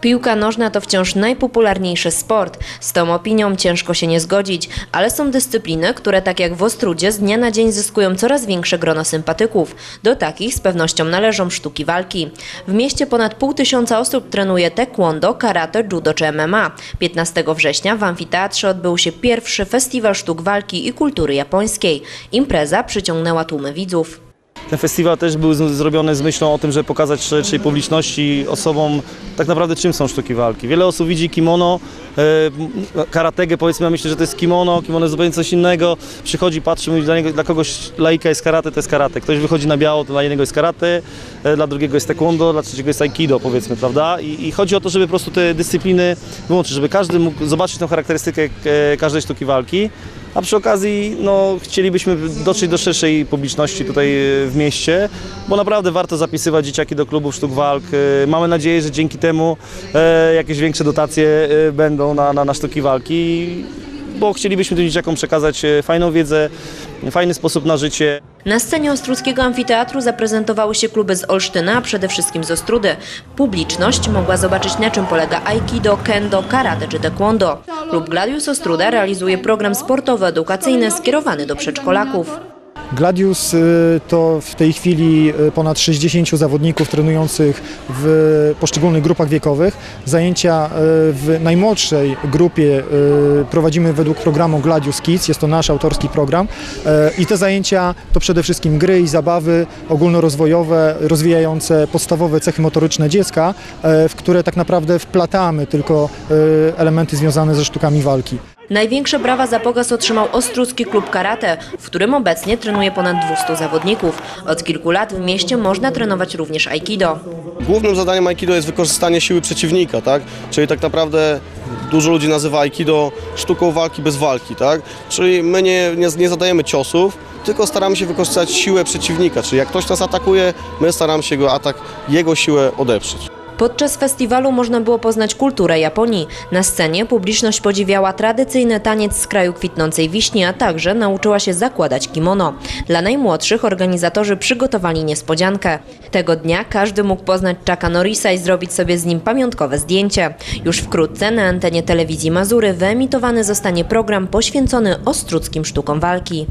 Piłka nożna to wciąż najpopularniejszy sport. Z tą opinią ciężko się nie zgodzić, ale są dyscypliny, które tak jak w Ostrudzie z dnia na dzień zyskują coraz większe grono sympatyków. Do takich z pewnością należą sztuki walki. W mieście ponad pół tysiąca osób trenuje taekwondo, karate, judo czy MMA. 15 września w amfiteatrze odbył się pierwszy festiwal sztuk walki i kultury japońskiej. Impreza przyciągnęła tłumy widzów. Ten festiwal też był zrobiony z myślą o tym, żeby pokazać szerszej publiczności, osobom tak naprawdę czym są sztuki walki. Wiele osób widzi kimono, e, karategę powiedzmy, a myślę, że to jest kimono, kimono jest zupełnie coś innego. Przychodzi, patrzy, mówi, dla, niego, dla kogoś laika jest karate, to jest karate. Ktoś wychodzi na biało, to dla jednego jest karate, e, dla drugiego jest taekwondo, dla trzeciego jest aikido powiedzmy, prawda? I, I chodzi o to, żeby po prostu te dyscypliny wyłączyć, żeby każdy mógł zobaczyć tą charakterystykę e, każdej sztuki walki. A przy okazji no, chcielibyśmy dotrzeć do szerszej publiczności tutaj e, w mieście, bo naprawdę warto zapisywać dzieciaki do klubów sztuk walk. E, Mamy nadzieję, że dzięki temu e, jakieś większe dotacje będą na, na, na sztuki walki, bo chcielibyśmy tym dzieciakom przekazać e, fajną wiedzę, fajny sposób na życie. Na scenie Ostrudzkiego Amfiteatru zaprezentowały się kluby z Olsztyna, a przede wszystkim z Ostrudy. Publiczność mogła zobaczyć na czym polega aikido, kendo, karate czy taekwondo. Klub Gladius Ostruda realizuje program sportowo-edukacyjny skierowany do przedszkolaków. Gladius y, to w tej chwili y, ponad 60 zawodników trenujących w poszczególnych grupach wiekowych. Zajęcia y, w najmłodszej grupie prowadzimy według programu Gladius Kids, jest to nasz autorski program i te zajęcia to przede wszystkim gry i zabawy ogólnorozwojowe, rozwijające podstawowe cechy motoryczne dziecka, w które tak naprawdę wplatamy tylko elementy związane ze sztukami walki. Największe brawa za pokaz otrzymał Ostrucki Klub Karate, w którym obecnie trenuje ponad 200 zawodników. Od kilku lat w mieście można trenować również aikido. Głównym zadaniem Aikido jest wykorzystanie siły przeciwnika, tak? Czyli tak naprawdę dużo ludzi nazywa Aikido sztuką walki bez walki, tak? Czyli my nie, nie, nie zadajemy ciosów, tylko staramy się wykorzystać siłę przeciwnika, czyli jak ktoś nas atakuje, my staramy się go atak, jego siłę odeprzeć. Podczas festiwalu można było poznać kulturę Japonii. Na scenie publiczność podziwiała tradycyjny taniec z kraju kwitnącej wiśni, a także nauczyła się zakładać kimono. Dla najmłodszych organizatorzy przygotowali niespodziankę. Tego dnia każdy mógł poznać Chucka Norrisa i zrobić sobie z nim pamiątkowe zdjęcie. Już wkrótce na antenie telewizji Mazury wyemitowany zostanie program poświęcony ostruckim sztukom walki.